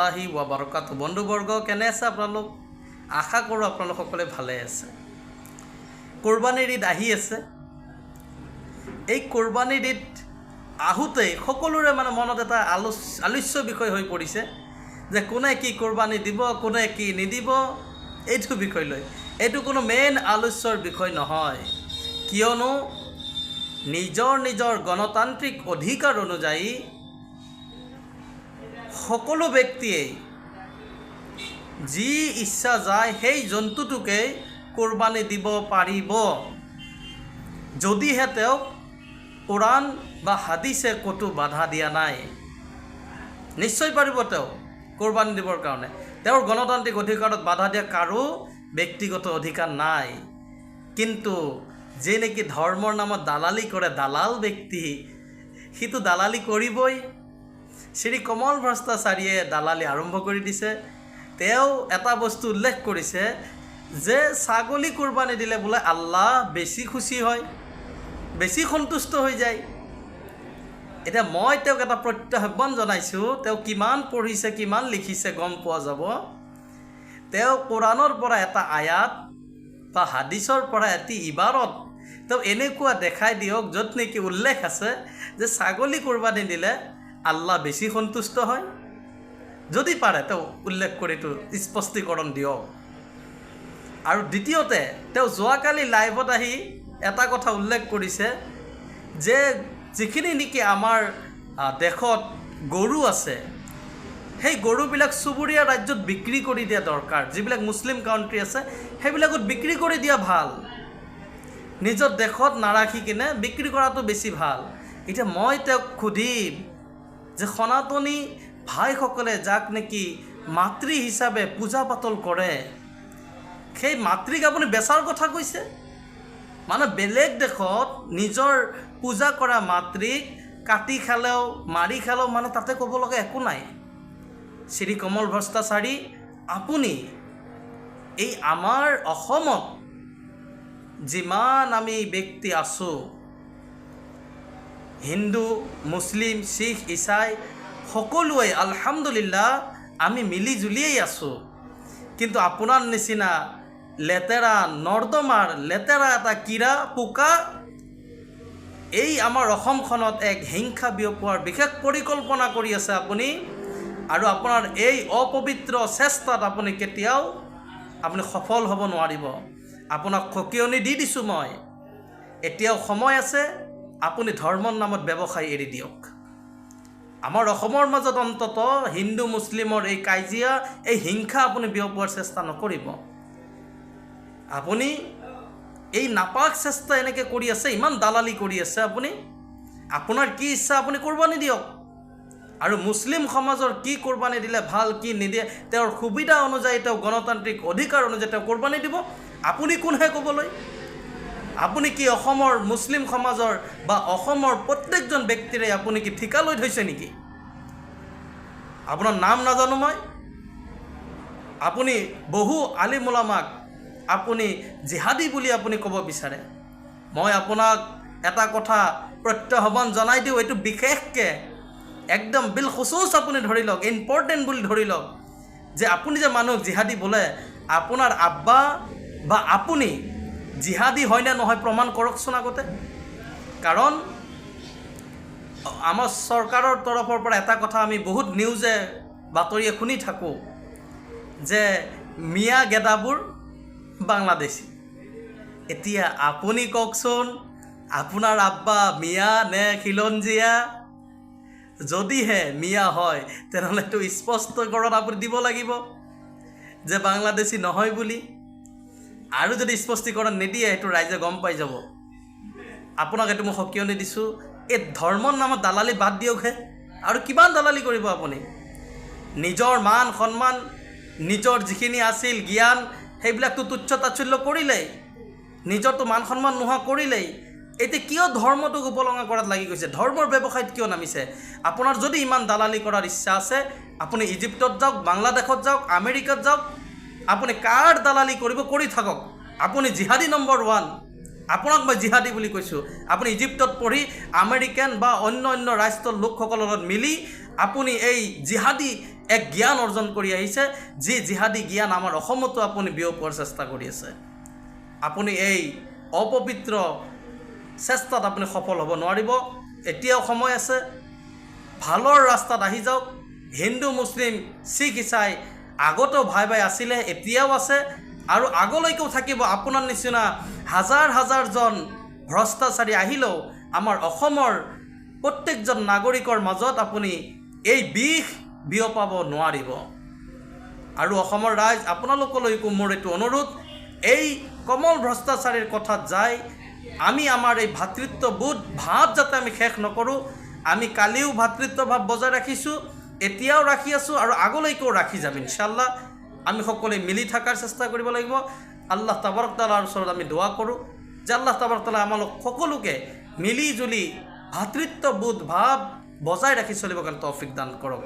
ৰহমতুল্লাহি ৱাবাৰকাত বন্ধুবৰ্গ কেনে আছে আপোনালোক? আশা কৰোঁ আপোনালোক সকলোৱে ভালে আছে। কোৰবানীৰ ঈদ আহি আছে। এই কোৰবানীৰ ঈদ আহোঁতেই সকলোৰে মানে মনত এটা আলোচ আলোচ্য বিষয় হৈ পৰিছে, যে কোনে কি কোৰবানী দিব, কোনে কি নিদিব, এইটো বিষয় লৈ। এইটো কোনো মেইন আলোচ্যৰ বিষয় নহয়। কিয়নো নিজৰ নিজৰ গণতান্ত্ৰিক অধিকাৰ অনুযায়ী সকলো ব্যক্তিয়েই যি ইচ্ছা যায় সেই জন্তুটোকেই কোৰবানী দিব পাৰিব। যদিহে তেওঁক কোৰাণ বা হাদিছে ক'তো বাধা দিয়া নাই। নিশ্চয় পাৰিব তেওঁ কোৰবানী দিবৰ কাৰণে। তেওঁৰ গণতান্ত্ৰিক অধিকাৰত বাধা দিয়া কাৰো ব্যক্তিগত অধিকাৰ নাই। কিন্তু যে নেকি ধৰ্মৰ নামত দালালি কৰে দালাল ব্যক্তি, সিটো দালালি কৰিবই। শ্ৰী কমল ভ্ৰষ্টাচাৰীয়ে দালালি আৰম্ভ কৰি দিছে। তেওঁ এটা বস্তু উল্লেখ কৰিছে যে ছাগলী কোৰবানী দিলে বোলে আল্লাহ বেছি খুচি হয়, বেছি সন্তুষ্ট হৈ যায়। এতিয়া মই তেওঁক এটা প্ৰত্যাহ্বান জনাইছোঁ, তেওঁ কিমান পঢ়িছে, কিমান লিখিছে গম পোৱা যাব। তেওঁ কোৰাণৰ পৰা এটা আয়াত বা হাদিছৰ পৰা এটি ইবাৰত তেওঁ এনেকুৱা দেখাই দিয়ক য'ত নেকি উল্লেখ আছে যে ছাগলী কোৰবানী দিলে আল্লাহ বেছি সন্তুষ্ট হয়? যদি পাৰে, তেওঁ উল্লেখ কৰি এইটো স্পষ্টীকৰণ দিয়ক। আৰু দ্বিতীয়তে, তেওঁ যোৱাকালি লাইভত আহি এটা কথা উল্লেখ কৰিছে যে যিখিনি নেকি আমাৰ দেশত গৰু আছে, সেই গৰুবিলাক চুবুৰীয়া ৰাজ্যত বিক্ৰী কৰি দিয়া দৰকাৰ। যিবিলাক মুছলিম কাউণ্ট্ৰি আছে, সেইবিলাকত বিক্ৰী কৰি দিয়া ভালো। নিজৰ দেশত নাৰাখি কিনে বিক্ৰী কৰাটো বেছি ভালো। এতিয়া মই তেওঁক সুধিম যে সনাতনী ভাইসকলে যাক নেকি মাতৃ হিচাপে পূজা পাতল কৰে। সেই মাতৃক আপুনি বেচাৰ কথা কৈছে? মানে বেলেগ দেশত নিজৰ পূজা কৰা মাতৃক কাটি খালেও, মাৰি খালেও মানে তাতে ক'ব লগা একো নাই। শ্ৰী কমল ভ্ৰষ্টাচাৰী আপুনি এই আমাৰ অসমত যিমান আমি ব্যক্তি আছোঁ হিন্দু মুছলিম শিখ ইছাই সকলোৱে আলহামদুলিল্লাহ আমি মিলি জুলিয়েই আছোঁ। কিন্তু আপোনাৰ নিচিনা লেতেৰা নৰ্দমাৰ লেতেৰা এটা কীৰা, পোকা, এই আমাৰ অসমখনত এক হিংসা বিয়পোৱাৰ বিশেষ পৰিকল্পনা কৰি আছে আপুনি আৰু আপোনাৰ এই অপবিত্ৰ চেষ্টাত আপুনি কেতিয়াও আপুনি সফল হ'ব নোৱাৰিব। আপোনাক সকিয়নি দি দিছোঁ মই। এতিয়াও সময় আছে। আপুনি ধৰ্মৰ নামত ব্যৱসায় এৰি দিয়ক। আমাৰ অসমৰ মাজত অন্তত হিন্দু মুছলিমৰ এই কাজিয়া, এই হিংসা আপুনি বিয়পোৱাৰ চেষ্টা নকৰিব। আপুনি এই নাপাক চেষ্টা এনেকৈ কৰি আছে, ইমান দালালি কৰি আছে আপুনি, আপোনাৰ কি ইচ্ছা আপুনি কোৰবানী দিয়ক। আৰু মুছলিম সমাজৰ কি কোৰবানী দিলে ভালো, কি নিদিয়ে, তেওঁৰ সুবিধা অনুযায়ী তেওঁ গণতান্ত্ৰিক অধিকাৰ অনুযায়ী তেওঁ কোৰবানী দিব। আপুনি কোনহে ক'বলৈ? আপুনি কি অসমৰ মুছলিম সমাজৰ বা অসমৰ প্ৰত্যেকজন ব্যক্তিৰে আপুনি কি ঠিকা লৈ থৈছে নেকি? আপোনাৰ নাম নাজানো মই। আপুনি বহু আলিমুলামাক আপুনি জিহাদী বুলি আপুনি ক'ব বিচাৰে। মই আপোনাক এটা কথা প্ৰত্যাহ্বান জনাই দিওঁ, এইটো বিশেষকৈ একদম বিল খুচুচ আপুনি ধৰি লওক ইম্পৰ্টেণ্ট বুলি ধৰি লওক, যে আপুনি যে মানুহক জিহাদী বোলে, আপোনাৰ আব্বা বা আপুনি জিহাদী হয়নে নহয়, প্ৰমাণ কৰকচোন আগতে। কাৰণ, আমাৰ চৰকাৰৰ তৰফৰ পৰা এটা কথা আমি বহুত নিউজে, বাতৰিয়ে শুনি থাকোঁ, যে মিয়া গেদাবোৰ বাংলাদেশী। এতিয়া আপুনি কওকচোন, আপোনাৰ আব্বা মিয়া নে খিলঞ্জীয়া? যদিহে মিয়া হয়, তেনেহ'লেতো স্পষ্টকৰণ আপুনি দিব লাগিব যে বাংলাদেশী নহয় বুলি। আৰু যদি স্পষ্টীকৰণ নিদিয়ে সেইটো ৰাইজে গম পাই যাব। আপোনাক এইটো মই সকিয়নি দিছোঁ এই ধৰ্মৰ নামত দালালি বাদ দিয়কহে। আৰু কিমান দালালি কৰিব আপুনি? নিজৰ মান, সন্মান, নিজৰ যিখিনি আছিল জ্ঞান, সেইবিলাকতো তুচ্ছ তাচ্ছল্য কৰিলেই, নিজৰতো মান সন্মান নোহোৱা কৰিলেই, এতিয়া কিয় ধৰ্মটোক উপলঙা কৰাত লাগি গৈছে? ধৰ্মৰ ব্যৱসায়ত কিয় নামিছে? আপোনাৰ যদি ইমান দালালি কৰাৰ ইচ্ছা আছে, আপুনি ইজিপ্তত যাওক, বাংলাদেশত যাওক, আমেৰিকাত যাওক আপুনি কাৰ দালালি কৰিব কৰি থাকক। আপুনি জিহাদী নম্বৰ ওৱান আপোনাক মই জিহাদী বুলি কৈছোঁ। আপুনি ইজিপ্তত পঢ়ি আমেৰিকান বা অন্য অন্য ৰাষ্ট্ৰৰ লোকসকলৰ লগত মিলি আপুনি এই জিহাদী এক জ্ঞান অৰ্জন কৰি আহিছে, যি জিহাদী জ্ঞান আমাৰ অসমতো আপুনি বিয়পোৱাৰ চেষ্টা কৰি আছে। আপুনি এই অপবিত্ৰ চেষ্টাত আপুনি সফল হ'ব নোৱাৰিব। এতিয়াও সময় আছে। ভালৰ ৰাস্তাত আহি যাওক। হিন্দু, মুছলিম, শিখ ইছাই আগতেও ভাই ভাই আছিলে, এতিয়াও আছে আৰু আগলৈকেও থাকিব। আপোনাৰ নিচিনা হাজাৰ হাজাৰজন ভ্ৰষ্টাচাৰী আহিলেও আমাৰ অসমৰ প্ৰত্যেকজন নাগৰিকৰ মাজত আপুনি এই বিষ বিয়পাব নোৱাৰিব। আৰু অসমৰ ৰাইজ আপোনালোকলৈকো মোৰ এইটো অনুৰোধ, এই কমল ভ্ৰষ্টাচাৰীৰ কথাত যাই আমি আমাৰ এই ভাতৃত্ববোধ ভাৱ যাতে আমি শেষ নকৰোঁ, আমি কালিও ভাতৃত্বভাৱ বজাই ৰাখিছোঁ। এতিয়াও ৰাখি আছোঁ আৰু আগলৈকেও ৰাখি যাম ইনশাল্লাহ আমি সকলোৱে মিলি থকাৰ চেষ্টা কৰিব লাগিব। আল্লাহ তাবাৰক তালাৰ ওচৰত আমি দোৱা কৰোঁ। যে আল্লাহ তাবাৰক তালা আমালোক সকলোকে মিলি জুলি ভাতৃত্ববোধ ভাৱ বজাই ৰাখি কাৰণে তৌফিক দান কৰক।